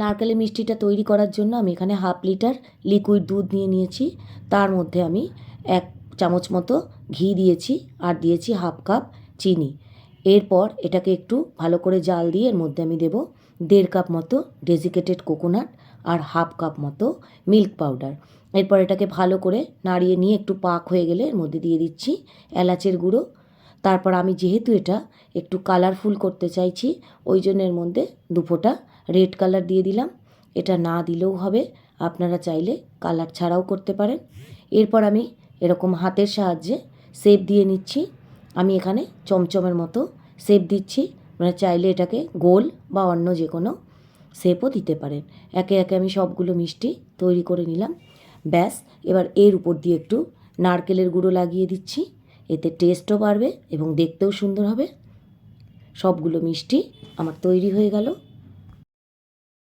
নারকেলের মিষ্টিটা তৈরি করার জন্য আমি এখানে হাফ লিটার লিকুইড দুধ নিয়ে নিয়েছি। তার মধ্যে আমি এক চামচ মতো ঘি দিয়েছি আর দিয়েছি হাফ কাপ চিনি। এরপর এটাকে একটু ভালো করে জাল দিয়ে এর মধ্যে আমি দেবো দেড় কাপ মতো ডেজিকেটেড কোকোনাট আর হাফ কাপ মতো মিল্ক পাউডার। এরপর এটাকে ভালো করে নাড়িয়ে নিয়ে একটু পাক হয়ে গেলে এর মধ্যে দিয়ে দিচ্ছি এলাচের গুঁড়ো তারপর আমি যেহেতু এটা একটু কালারফুল করতে চাইছি, ওই জন্যের মধ্যে দু ফোঁটা রেড কালার দিয়ে দিলাম। এটা না দিলেও হবে, আপনারা চাইলে কালার ছাড়াও করতে পারেন। এরপর আমি এরকম হাতের সাহায্যে শেপ দিয়ে নিচ্ছি। আমি এখানে চমচমের মতো শেপ দিচ্ছি মানে চাইলে এটাকে গোল বা অন্য যে কোনো শেপও দিতে পারেন। একে একে আমি সবগুলো মিষ্টি তৈরি করে নিলাম। ব্যাস, এবার এর উপর দিয়ে একটু নারকেলের গুঁড়ো লাগিয়ে দিচ্ছি। এতে টেস্টও বাড়বে এবং দেখতেও সুন্দর হবে। সবগুলো মিষ্টি আমার তৈরি হয়ে গেল।